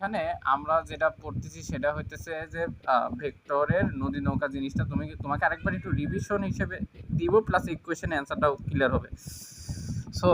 এখানে আমরা যেটা পড়তেছি সেটা হইতেছে যে ভেক্টরের নদী নৌকা জিনিসটা তুমি তোমাকে আরেকবার একটু রিভিশন হিসেবে দিব প্লাস ইকুয়েশন অ্যান্সারটাও ক্লিয়ার হবে। সো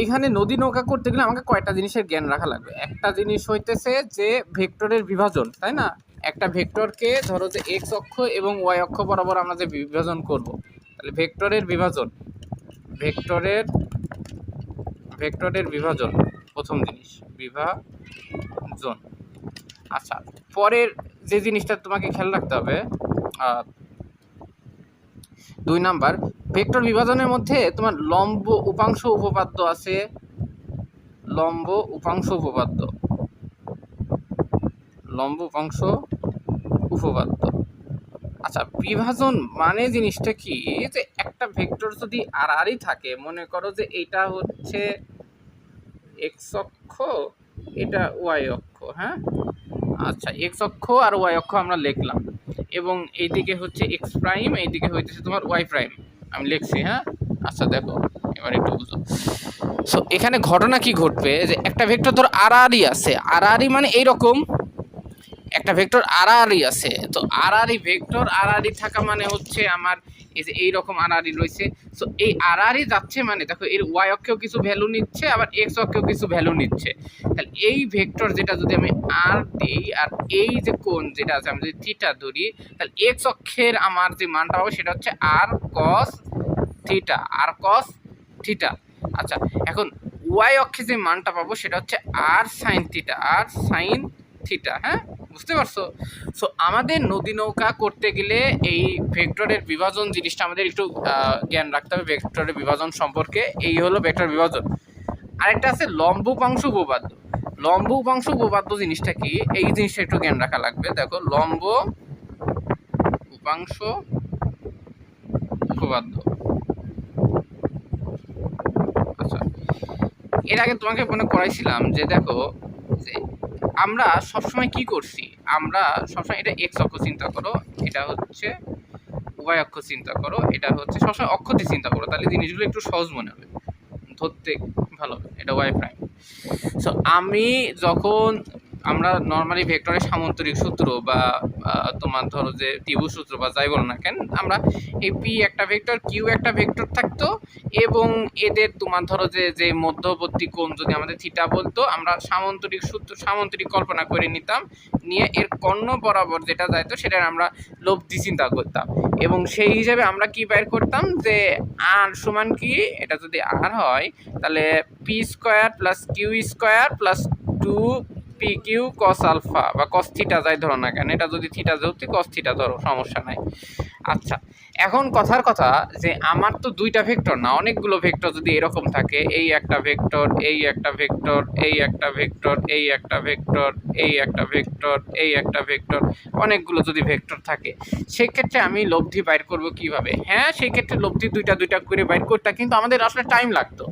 এইখানে নদী নৌকা করতে গেলে আমাকে কয়টা জিনিসের জ্ঞান রাখা লাগবে? একটা জিনিস হইতেছে যে, ভেক্টরের বিভাজন, তাই না? একটা ভেক্টরকে ধরো যে এক্স অক্ষ এবং ওয়াই অক্ষ বরাবর আমরা যে বিভাজন করব, তাহলে ভেক্টরের বিভাজন, ভেক্টরের ভেক্টরের বিভাজন, প্রথম জিনিস বিভাজন আচ্ছা পরের যে জিনিসটা তোমাকে খেয়াল রাখতে হবে দুই নাম্বার, ভেক্টর বিভাজনের মধ্যে তোমার লম্ব উপাংশ উপপাদ্য আছে। লম্ব উপাংশ উপপাদ্য। লম্ব উপাংশ উপপাদ্য। আচ্ছা বিভাজন মানে জিনিসটা কি? যে একটা ভেক্টর যদি আর আরই থাকে, মনে করো যে এটা হচ্ছে এক্স অক্ষ এটা ওয়াই অক্ষ হ্যাঁ? আচ্ছা এক্স অক্ষ আর ওয়াই অক্ষ আমরা লিখলাম। এবং এইদিকে হচ্ছে এক্স প্রাইম এইদিকে হইতেছে তোমার ওয়াই প্রাইম আমি লিখছি হ্যাঁ? আচ্ছা দেখো, এবার একটু বুঝো। সো এখানে ঘটনা কি ঘটবে? যে একটা ভেক্টর ধর আরই আছে। আরই মানে এইরকম একটা ভেক্টর আড়াআড়ি আছে। তো আড়াআড়ি ভেক্টর আড়াআড়ি থাকা মানে হচ্ছে আমার এই যে এইরকম আড়াআড়ি রয়েছে। সো এই আড়াআড়ি যাচ্ছে মানে দেখো এর ওয়াই অক্ষেও কিছু ভ্যালু নিচ্ছে, আবার এক্স অক্ষেও কিছু ভ্যালু নিচ্ছে। তাহলে এই ভেক্টর যেটা যদি আমি আর দিই, আর এই যে কোণ যেটা আছে, আমি যদি থিটা ধরি, তাহলে এক্স অক্ষের আমার যে মানটা পাবো সেটা হচ্ছে আর cos theta R cos theta আচ্ছা এখন ওয়াই অক্ষে যে মানটা পাবো সেটা হচ্ছে R sine theta R sine theta হ্যাঁ? বুঝতে পারছ? সো আমাদের নদী নৌকা করতে গেলে এই ভেক্টরের বিভাজন জিনিসটা আমাদের একটু জ্ঞান রাখতে হবে ভেক্টরের বিভাজন সম্পর্কে। এই হলো ভেক্টর বিভাজন। আরেকটা আছে লম্ব উপাংশ উপপাদ্য। লম্ব উপাংশ উপপাদ্য জিনিসটা কি? এই জিনিসটা একটু জ্ঞান রাখা লাগবে। দেখো, লম্ব উপাংশ উপপাদ্য। আচ্ছা। এর আগে তোমাকে মনে করাইছিলাম যে, দেখো আমরা সবসময় কি করছি? আমরা সবসময় এটা এক্স অক্ষ চিন্তা করো, এটা হচ্ছে ওয়াই অক্ষ চিন্তা করো, এটা হচ্ছে সবসময় অক্ষ দিয়ে চিন্তা করো, তাহলে জিনিসগুলো একটু সহজ মনে হবে। ধরতে ভালো হবে, এটা ওয়াই প্রাইম সো আমি যখন আমরা নর্মালি ভেক্টরের সামান্তরিক সূত্র বা তোমার ধরো যে ত্রিভুজ সূত্র বা যাই বলো না কেন, আমরা এই পি একটা ভেক্টর কিউ একটা ভেক্টর থাকতো এবং এদের তোমার ধরো যে যে মধ্যবর্তী কোণ যদি আমাদের থিটা বলতো, আমরা সামান্তরিক সূত্র, সামান্তরিক কল্পনা করে নিতাম, নিয়ে এর কর্ণ বরাবর যেটা যাইতো সেটা আমরা লব্ধি চিন্তা করতাম। এবং সেই হিসাবে আমরা কি বের করতাম যে আর সমান কি, এটা যদি আর হয়, তাহলে P square plus Q square plus two P Q cos alpha বা কস থিটা যাই ধরো না কেন, এটা যদি থিটা ধরতে কস থিটা ধরো, সমস্যা নাই। আচ্ছা এখন কথার কথা যে আমার তো দুইটা ভেক্টর না, অনেকগুলো ভেক্টর যদি এরকম থাকে, এই একটা ভেক্টর এই একটা ভেক্টর এই একটা ভেক্টর এই একটা ভেক্টর এই একটা ভেক্টর এই একটা ভেক্টর অনেকগুলো যদি ভেক্টর থাকে, সেক্ষেত্রে আমি লব্ধি বাইর করব কীভাবে? হ্যাঁ সেই ক্ষেত্রে লব্ধি দুইটা দুইটা করে বাইর করতে, কিন্তু আমাদের আসলে টাইম লাগতো।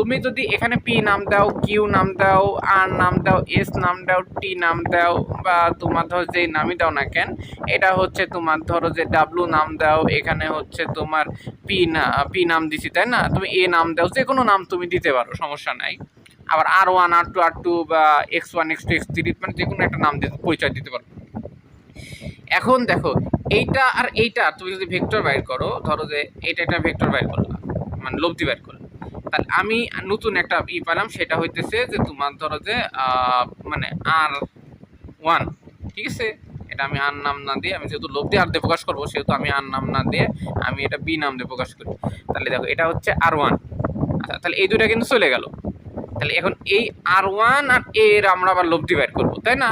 তুমি যদি এখানে পি নাম দাও কিউ নাম দাও আর নাম দাও এস নাম দাও টি নাম দাও, বা তোমার ধরো যে নামই দাও না কেন, এটা হচ্ছে তোমার ধরো যে ডাব্লু নাম দাও, এখানে হচ্ছে তোমার পি না পি নাম দিছি, তাই না? তুমি এ নাম দাও যে কোনো নাম তুমি দিতে পারো, সমস্যা নাই। আবার R one R two R two বা X one X two X three মানে যে কোনো একটা নাম দিতে পরিচয় দিতে পারো। এখন দেখো, এইটা আর এইটা, তুমি যদি ভেক্টর বাইর করো, ধরো যে এইটা একটা ভেক্টর বাইর করলাম মানে লব্ধি বাইর করলাম তাহলে আমি নতুন একটা ই পেলাম সেটা হইতেছে যে তোমার ধরো যে মানে আর ওয়ান ঠিক আছে? এটা আমি আর নাম না দিয়ে, আমি যেহেতু লব্ধি আর দিয়ে প্রকাশ করব, সেহেতু আমি আর নাম না দিয়ে আমি এটা বি নাম দিয়ে প্রকাশ করি। তাহলে দেখো, এটা হচ্ছে আর ওয়ান আচ্ছা তাহলে এই দুইটা কিন্তু চলে গেল। তাহলে এখন এই আর ওয়ান আর এর আমরা আবার লব্ধি বাইর করব, তাই না?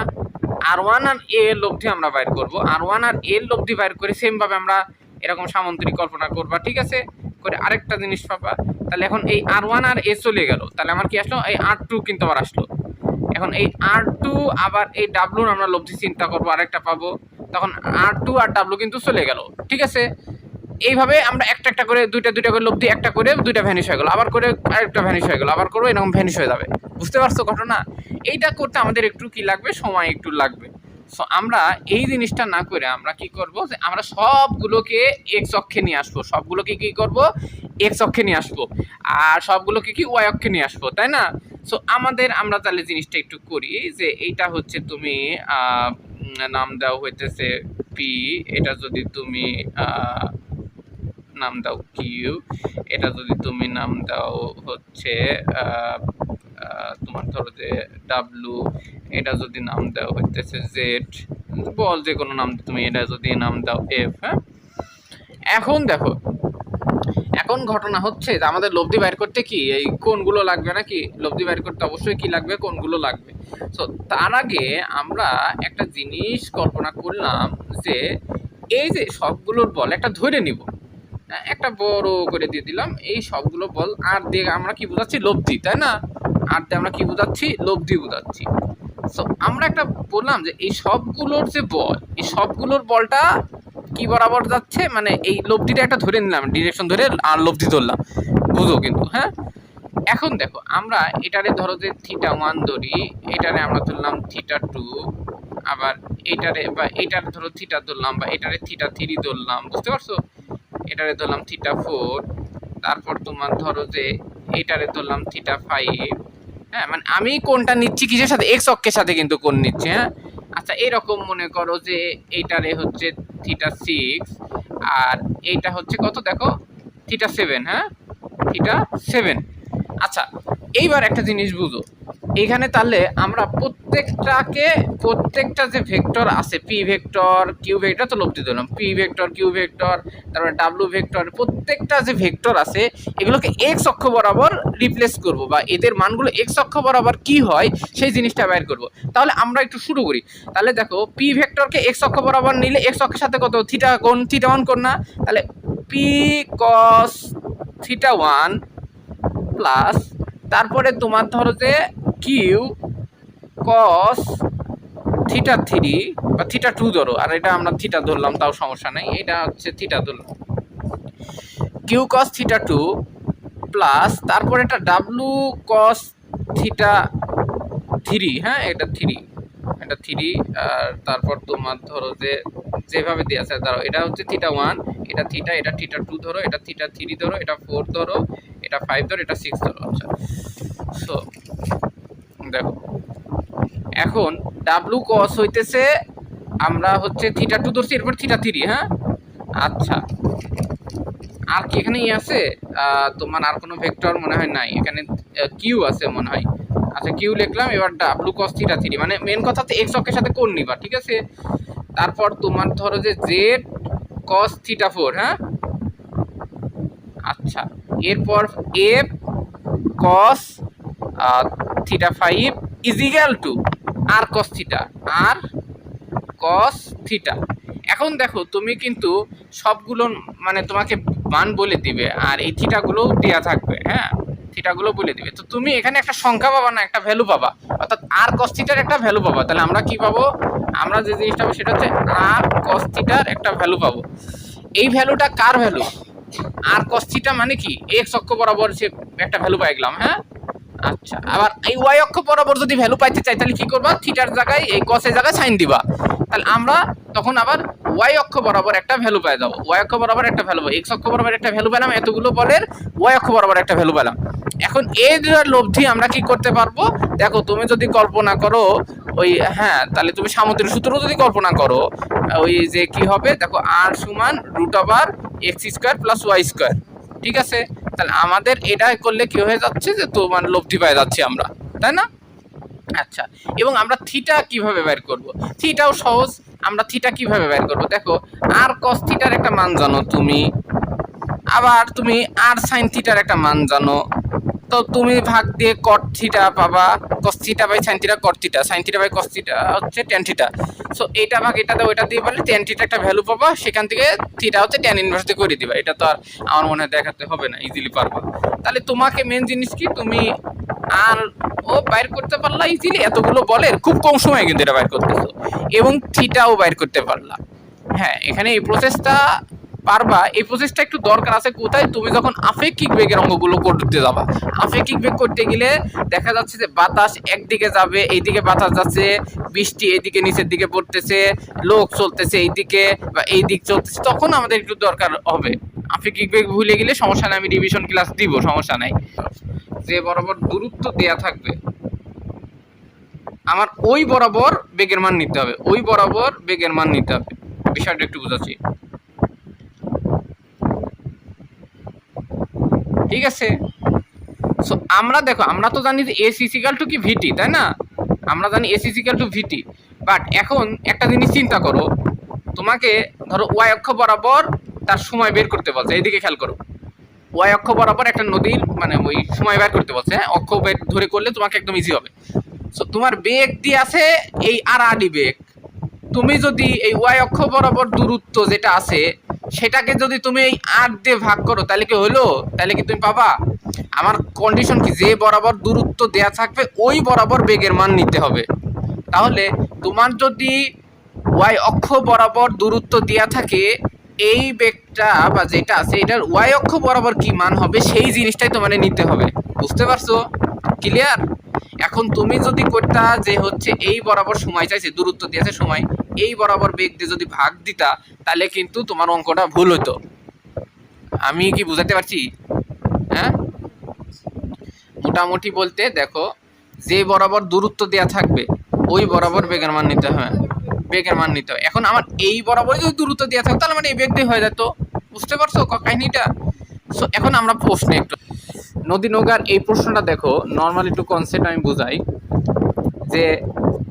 আর ওয়ান আর এ এর লব্ধি আমরা বাইর করব। আর ওয়ান আর এর লব্ধি বাইর করে সেমভাবে আমরা এরকম সামন্তরিক কল্পনা করবা, ঠিক আছে? করে আরেকটা জিনিস পাবা। তাহলে এখন এই আর ওয়ান আর এ চলে গেল। তাহলে আমার কি আসলো? এই আর টু কিন্তু আবার আসলো। এখন এই আর টু আবার এই ডাব্লুর আমরা লব্ধি চিন্তা করব, আরেকটা পাবো। তখন আর টু আর ডাব্লু কিন্তু চলে গেল। ঠিক আছে? এইভাবে আমরা একটা একটা করে, দুইটা দুইটা করে লব্ধি, একটা করে দুইটা ভ্যানিশ হয়ে গেলো। আবার করে আরেকটা ভ্যানিশ হয়ে গেলো। আবার করব, এরকম ভ্যানিশ হয়ে যাবে। বুঝতে পারছ ঘটনা? এইটা করতে আমাদের একটু কি লাগবে? সময় একটু লাগবে। সো আমরা এই জিনিসটা না করে আমরা কি করব যে আমরা সবগুলোকে এক অক্ষে নিয়ে আসব। সবগুলোকে কি করব? এক্স অক্ষে নিয়ে আসব। আর সবগুলোকে কি ওয়াই অক্ষে নিয়ে আসব, তাই না? সো আমাদের আমরা তাহলে জিনিসটা একটু করি যে এইটা হচ্ছে তুমি নাম দাও হইতেছে পি এটা যদি তুমি নাম দাও কিউ এটা যদি তুমি নাম দাও হচ্ছে তোমার ধরো যে ডাব্লু এটা যদি নাম দাও হইতেছে জেড বল যে কোনো নাম তুমি এটা যদি নাম দাও এফ হ্যাঁ? এখন দেখো এখন ঘটনা হচ্ছে যে আমাদের লব্ধি বাইর করতে কি এই কোনগুলো লাগবে নাকি? লব্ধি বাইর করতে অবশ্যই কি লাগবে? কোনগুলো লাগবে? তো তার আগে আমরা একটা জিনিস কল্পনা করলাম যে এই যে সবগুলোর বল একটা ধরে নিব। হ্যাঁ, একটা বড় করে দিয়ে দিলাম। এই সবগুলো বল আর দিয়ে আমরা কি বোঝাচ্ছি? লব্ধি তাই না? আর দিয়ে আমরা কি বোঝাচ্ছি? লব্ধি বোঝাচ্ছি। সো আমরা একটা বললাম যে এই সবগুলোর যে বল, এই সবগুলোর বলটা কি বরাবর যাচ্ছে? মানে এই লব্ধিটা একটা ধরে নিলাম, ডিরেকশন ধরে আর লব্ধি ধরলাম। বুঝো কিন্তু হ্যাঁ? এখন দেখো, আমরা এটারে ধরো যে থিটা ওয়ান ধরি, এটারে আমরা ধরলাম থিটা টু আবার এটারে বা এটারে ধরো থিটা ধরলাম বা এটারে থিটা থ্রি ধরলাম, বুঝতে পারছ? এটারে ধরলাম থিটা ফোর তারপর তোমার ধরো যে এটারে ধরলাম থিটা ফাইভ হ্যাঁ মানে আমি কোনটা নিচ্ছি কিসের সাথে? এক্স অক্ষের সাথে কিন্তু কোন নিচ্ছি হ্যাঁ? আচ্ছা এরকম মনে করো যে এইটারে হচ্ছে থিটা সিক্স আর এইটা হচ্ছে কত দেখো? থিটা সেভেন হ্যাঁ? থিটা সেভেন আচ্ছা এইবার একটা জিনিস বুঝো। এখানে তাহলে আমরা প্রত্যেকটাকে, প্রত্যেকটা যে ভেক্টর আছে পি ভেক্টর কিউ ভেক্টর তো লব্ধি দিলাম। পি ভেক্টর কিউ ভেক্টর, তারপরে ডাব্লু ভেক্টর, প্রত্যেকটা যে ভেক্টর আছে, এগুলোকে এক্স অক্ষ বরাবর রিপ্লেস করব বা এদের মানগুলো এক্স অক্ষ বরাবর কি হয়, সেই জিনিসটা বের করব। তাহলে আমরা একটু শুরু করি। তাহলে দেখো পি ভেক্টরকে এক্স অক্ষ বরাবর নিলে এক্স অক্ষের সাথে কত? থিটা কোন থিটা ওয়ান কোন না? তাহলে P cos theta one plus তারপরে তোমার ধরো যে কিউ কস থিটা থ্রি বা থিটা টু ধরো, আর এটা আমরা থিটা ধরলাম, তাও সমস্যা নেই, এটা হচ্ছে থিটা ধরলাম। Q cos theta two plus তারপর এটা ডাব্লু কস থিটা থ্রি হ্যাঁ এটা থ্রি এটা থ্রি আর তারপর তোমার ধরো যে, যেভাবে দেওয়া আছে, ধরো এটা হচ্ছে থিটা ওয়ান এটা থিটা এটা থিটা টু ধরো, এটা থিটা থ্রি ধরো, এটা ফোর ধরো, এটা ফাইভ ধরো, এটা সিক্স ধরো আচ্ছা। সো দেখো। এখন ডাব্লু কস হইতেছে আমরা হচ্ছে থিটা টু ধরছি, এরপর থিটা থ্রি হ্যাঁ? আচ্ছা। আর কি এখানে ই আছে? তোমার আর কোনো ভেক্টর মনে হয় নাই। এখানে কিউ আছে মনে হয়। আচ্ছা কিউ লিখলাম, এবার ডাব্লু কস থিটা থ্রি মানে মেন কথা হচ্ছে এক্স অক্ষের সাথে কোন নিবা, ঠিক আছে? তারপর তোমার ধরো যে জেড কস থিটা ফোর হ্যাঁ? আচ্ছা এরপর F cos theta five equal to R cos theta R cos theta এখন দেখো, তুমি কিন্তু সবগুলো মানে তোমাকে মান বলে দিবে, আর এই থিটাগুলো দেওয়া থাকবে হ্যাঁ? থিটাগুলো বলে দিবে। তো তুমি এখানে একটা সংখ্যা পাবা না, একটা ভ্যালু পাবা। অর্থাৎ আর কস থিটার একটা ভ্যালু পাবা। তাহলে আমরা কি পাবো? আমরা যে জিনিসটা পাবো সেটা হচ্ছে আর কস থিটার একটা ভ্যালু পাবো। এই ভ্যালুটা কার ভ্যালু আর কস থিটা মানে কি? এক্স অক্ষ বরাবর সে একটা ভ্যালু পাই গেলাম হ্যাঁ? আচ্ছা আবার এই ওয়াই অক্ষ বরাবর যদি ভ্যালু পাইতে চাই, তাহলে কি করবা? থিটার জায়গায়, এই কসের জায়গায় সাইন দিবা। তাহলে আমরা তখন আবার ওয়াই অক্ষ বরাবর একটা ভ্যালু পাই যাব। ওয়াই অক্ষ বরাবর একটা ভ্যালু পাই এক্স অক্ষ বরাবর একটা ভ্যালু পেলাম, এতগুলো বলের ওয়াই অক্ষ বরাবর একটা ভ্যালু পেলাম। এখন এই দুটার লব্ধি আমরা কি করতে পারব? দেখো, তুমি যদি কল্পনা করো, ওই হ্যাঁ তাহলে তুমি সামুদ্রিক সূত্র যদি কল্পনা করো, ওই যে কি হবে? দেখো আর সমান root over X square plus Y square ঠিক আছে? তাহলে আমাদের এটা করলে কি হয়ে যাচ্ছে যে তোমার লব্ধি পায়ে যাচ্ছি আমরা, তাই না? আচ্ছা এবং আমরা থিটা কীভাবে বের করব? থিটাও সহজ, আমরা থিটা কীভাবে বের করব? দেখো আর কস থিটার একটা মান জানো তুমি, আবার তুমি আর সাইন থিটার একটা মান জানো। তো তুমি ভাগ দিয়ে কট থিটা পাবা। Cos theta by sine theta cot theta sine theta by cos theta হচ্ছে টেন থিটা সো এইটা ভাগ এটা দাও, এটা দিয়ে পারলে টেন থিটা একটা ভ্যালু পাবা। সেখান থেকে থিটা হচ্ছে টেন ইনভার্স দিয়ে করে দিবা। এটা তো আর আমার মনে হয় দেখাতে হবে না ইজিলি পারবা। তাহলে তোমাকে মেন জিনিস কি? তুমি আর ও বাইর করতে পারলা ইজিলি এতগুলো বলের খুব কম সময়ে কিন্তু এটা বাইর করতেছো। এবং থিটাও বাইর করতে পারলা। হ্যাঁ এখানে এই প্রসেসটা পারবা, এই প্রসেসটা একটু দরকার আছে কোথায়? তুমি যখন আপেক্ষিক বেগের অঙ্গগুলো করতে যাবা। আপেক্ষিক বেগ করতে গেলে দেখা যাচ্ছে যে বাতাস একদিকে যাবে, এইদিকে বাতাস যাচ্ছে, বৃষ্টি এইদিকে নিচের দিকে পড়তেছে, লোক চলতেছে এইদিকে বা এই দিক চলতেছে, তখন আমাদের একটু দরকার হবে। আপেক্ষিক বেগ ভুলে গেলে সমস্যা নাই, আমি রিভিশন ক্লাস দিব, সমস্যা নাই। যে বরাবর দূরত্ব দেয়া থাকবে, আমার ওই বরাবর বেগের মান নিতে হবে, ওই বরাবর বেগের মান নিতে হবে। বিষয়টা একটু বুঝাচ্ছি। ঠিক আছে? সো আমরা দেখো, আমরা তো জানি যে এস ইসিক্যাল টু কি ভিটি তাই না? আমরা জানি S equal to V T but এখন একটা জিনিস চিন্তা করো, তোমাকে ধরো ওয়াই অক্ষ বরাবর তার সময় বের করতে বলছে, এইদিকে খেয়াল করো। ওয়াই অক্ষ বরাবর একটা নদীর মানে ওই সময় বের করতে বলছে হ্যাঁ? অক্ষ বের ধরে করলে তোমাকে একদম ইজি হবে। সো তোমার বেগ দিয়ে আছে এই আর আডি বেগ। তুমি যদি এই ওয়াই অক্ষ বরাবর দূরত্ব যেটা আছে সেটাকে যদি তুমি এই আট দিয়ে ভাগ করো, তাহলে কি হলো? তাহলে কি তুমি পাবা? আমার কন্ডিশন কি? যে বরাবর দূরত্ব দেয়া থাকবে, ওই বরাবর বেগের মান নিতে হবে। তাহলে তোমার যদি ওয়াই অক্ষ বরাবর দূরত্ব দেয়া থাকে, এই বেগটা বা যেটা আছে, এটার ওয়াই অক্ষ বরাবর কি মান হবে, সেই জিনিসটাই তোমার নিতে হবে। বুঝতে পারছ? ক্লিয়ার এখন তুমি যদি করতা যে হচ্ছে এই বরাবর সময় চাইছে, দূরত্ব দিয়েছে সময় এই বরাবর বেগ দিয়ে যদি ভাগ দিতা, তাহলে কিন্তু তোমার অঙ্কটা ভুল হতো আমি কি বুঝাতে পারছি? হ্যাঁ? মোটামুটি বলতে দেখো, যে বরাবর দূরত্ব দেয়া থাকবে, ওই বরাবর বেগের মান নিতে হবে বেগের মান নিতে হবে এখন আমার এই বরাবরই যদি দূরত্ব দেওয়া থাকে, তাহলে মানে এই বেগ দিয়ে হয়ে যেত। বুঝতে পারছ কাহিনিটা? সো এখন আমরা প্রশ্নে একটু নদী নৌকার এই প্রশ্নটা দেখো নর্মাল একটু কনসেপ্ট আমি বুঝাই। যে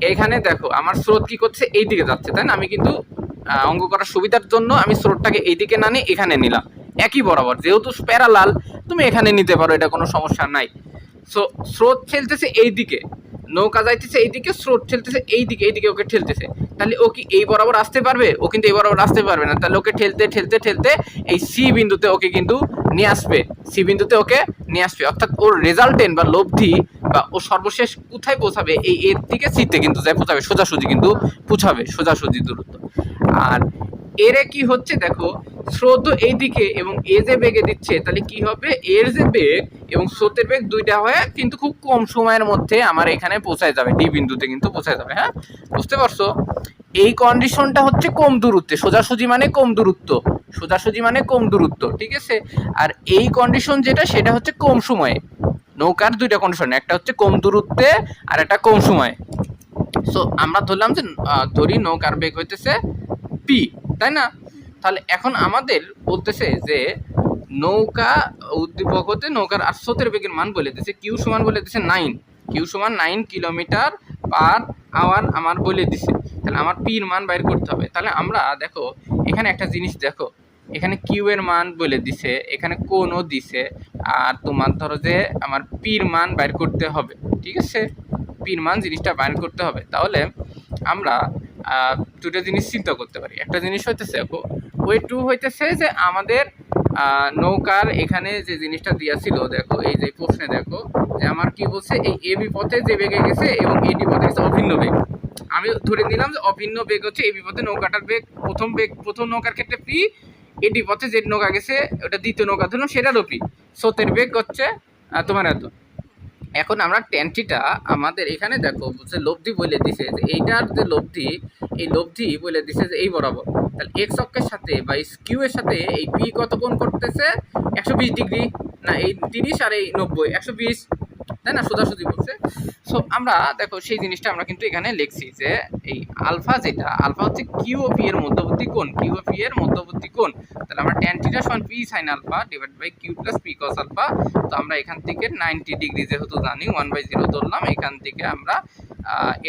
এইখানে দেখো, আমার স্রোত কি করছে? এই দিকে যাচ্ছে, তাই না? আমি কিন্তু অঙ্ক করার সুবিধার জন্য আমি স্রোতটাকে এইদিকে না নিয়ে এখানে নিলাম। একই বরাবর, যেহেতু প্যারালাল, তুমি এখানে নিতে পারো, এটা কোনো সমস্যা নাই। সো স্রোত ঠেলতেছে এই দিকে নৌকা যাইতেছে এইদিকে, স্রোত ঠেলতেছে এইদিকে এইদিকে ওকে ঠেলতেছে। তাহলে ও কি এই বরাবর আসতে পারবে? ও কিন্তু এই বরাবর আসতে পারবে না। তাহলে ওকে ঠেলতে ঠেলতে ঠেলতে এই সি বিন্দুতে ওকে কিন্তু নিয়ে আসবে। সি বিন্দুতে ওকে নিয়ে আসবে। অর্থাৎ ওর রেজাল্টেন্ট বা লব্ধি বা ও সর্বশেষ কোথায় পৌঁছাবে, এই এর থেকে সিতে কিন্তু যায় পৌঁছাবে, সোজাসুজি কিন্তু পৌঁছাবে, সোজাসুজি দূরত্ব। আর এরে কি হচ্ছে দেখো, স্রোত এইদিকে এবং এ যে বেগে দিচ্ছে, তাহলে কি হবে? এর যে বেগ এবং স্রোতের বেগ দুইটা হয়ে কিন্তু খুব কম সময়ের মধ্যে আমার এখানে পৌঁছায় যাবে ডি বিন্দুতে কিন্তু পৌঁছায় যাবে হ্যাঁ? বুঝতে পারছ? এই কন্ডিশনটা হচ্ছে কম দূরত্বে, সোজাসুজি মানে কম দূরত্ব, সোজাসুজি মানে কম দূরত্ব, ঠিক আছে? আর এই কন্ডিশন যেটা, সেটা হচ্ছে কম সময়ে। নৌকার দুইটা কন্ডিশন একটা হচ্ছে কম দূরত্বে আর একটা কম সময়ে। সো আমরা ধরলাম যে ধরি নৌকার বেগ হইতেছে পি তাই না? তাহলে এখন আমাদের বলতেছে যে, নৌকা উদ্দীপক হতে নৌকার আর স্রোতের বেগের মান বলে দিচ্ছে কিউ সমান বলে দিচ্ছে নাইন কিউ সমান নাইন কিলোমিটার পার আওয়ার আমার বলে দিছে। তাহলে আমার পির মান বাইর করতে হবে। তাহলে আমরা দেখো, এখানে একটা জিনিস দেখো। এখানে কিউ এর মান বলে দিছে, এখানে কোনও দিছে, আর তোমার ধরো যে আমার পির মান বাইর করতে হবে, ঠিক আছে? পির মান জিনিসটা বাইর করতে হবে। তাহলে আমরা দুটো জিনিস চিন্তা করতে পারি। একটা জিনিস হইতেছে ওই টু হইতেছে যে আমাদের নৌকার এখানে যে জিনিসটা দিয়া ছিল, দেখো, এই যে প্রশ্নে দেখো, যে আমার কি বলছে, এই এবি পথে যে বেগে গেছে এবং এডি পথে গেছে, অভিন্ন বেগ। আমি ধরে নিলাম যে অভিন্ন বেগ হচ্ছে এবি পথে নৌকাটার বেগ। প্রথম বেগ, প্রথম নৌকার ক্ষেত্রে পি এডি পথে যে নৌকা গেছে, ওটা দ্বিতীয় নৌকা ধরলাম সেটারও পি স্রোতের বেগ হচ্ছে তোমার এত। এখন আমরা টেন্টিটা আমাদের এখানে দেখো, যে লব্ধি বলে দিছে যে এইটার যে লব্ধি, এই লব্ধি বলে দিছে যে এই বরাবর। তাহলে এক্স অক্ষের সাথে বা কিউ এর সাথে এই পি কত কোণ করতেছে? একশো বিশ ডিগ্রি। না, এই তিরিশ আর এই নব্বই, একশো তাই না? সোজাসুজি বলছে। সো আমরা, দেখো, সেই জিনিসটা আমরা কিন্তু এখানে লিখছি যে এই আলফা যেটা, আলফা হচ্ছে কিউ ও পি এর মধ্যবর্তী কোণ। কিউ ও পি এর মধ্যবর্তী কোণ। তাহলে আমরা ট্যান থিটা সমান P sine alpha divide by Q plus P cos alpha তো আমরা এখান থেকে নাইনটি ডিগ্রি যেহেতু জানি ওয়ান বাই জিরো ধরলাম। এখান থেকে আমরা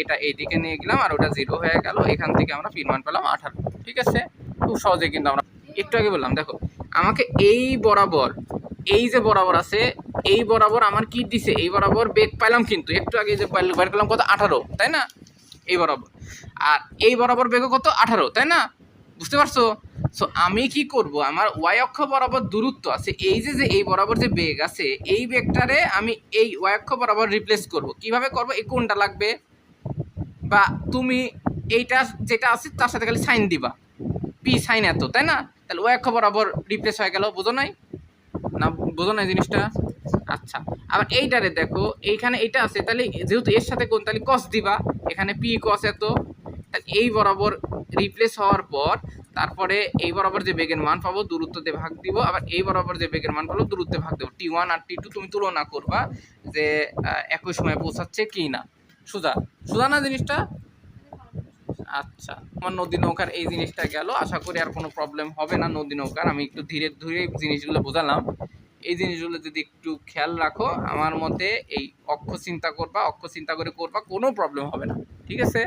এটা এইদিকে নিয়ে গেলাম আর ওটা জিরো হয়ে গেল। এখান থেকে আমরা পির মান পেলাম আঠারো। ঠিক আছে? খুব সহজে কিন্তু আমরা একটু আগে বললাম, দেখো, আমাকে এই বরাবর এই যে বরাবর আছে, এই বরাবর আমার কি দিছে? এই বরাবর বেগ পাইলাম কিন্তু, একটু আগে যে বের করলাম কত? আঠারো, তাই না? এই বরাবর। আর এই বরাবর বেগ কত? আঠারো, তাই না? বুঝতে পারছ? সো আমি কি করব? আমার ওয়াই অক্ষ বরাবর দূরত্ব আছে। এই যে যে এই বরাবর যে বেগ আছে, এই বেগটারে আমি এই ওয়াই অক্ষ বরাবর রিপ্লেস করব। কীভাবে করব? এই কোনটা লাগবে? বা তুমি এইটা যেটা আছে, তার সাথে খালি সাইন দিবা। পি সাইন এত, তাই না? তাহলে ওয়াই অক্ষ বরাবর রিপ্লেস হয়ে গেল, বোঝো নাই? না, বোঝো নাই জিনিসটা? আচ্ছা আবার এইটারে দেখো, এইখানে এটা আছে, তাহলে যেহেতু এর সাথে কোন, তাহলে কস দিবা, এখানে পি কস এত এই বরাবর রিপ্লেস হওয়ার পর, তারপরে এই বরাবর যে বেগের মান পাবো, দূরত্বতে ভাগ দিব, আবার এই বরাবর যে বেগের মান পাবো, দূরত্বে ভাগ দেবো। টি ওয়ান আর টি টু তুমি তুলনা করবা যে একই সময় পৌঁছাচ্ছে কি না সুজা সুজা না জিনিসটা? আচ্ছা আমার নদী নৌকার এই জিনিসটা গেল, আশা করি আর কোনো প্রবলেম হবে না নদী নৌকার। আমি একটু ধীরে ধীরে জিনিসগুলো বোঝালাম। এই জিনিসগুলো যদি একটু খেয়াল রাখো, আমার মতে এই অক্ষ চিন্তা করবা, অক্ষ চিন্তা করে করবা, কোনো প্রবলেম হবে না। ঠিক আছে?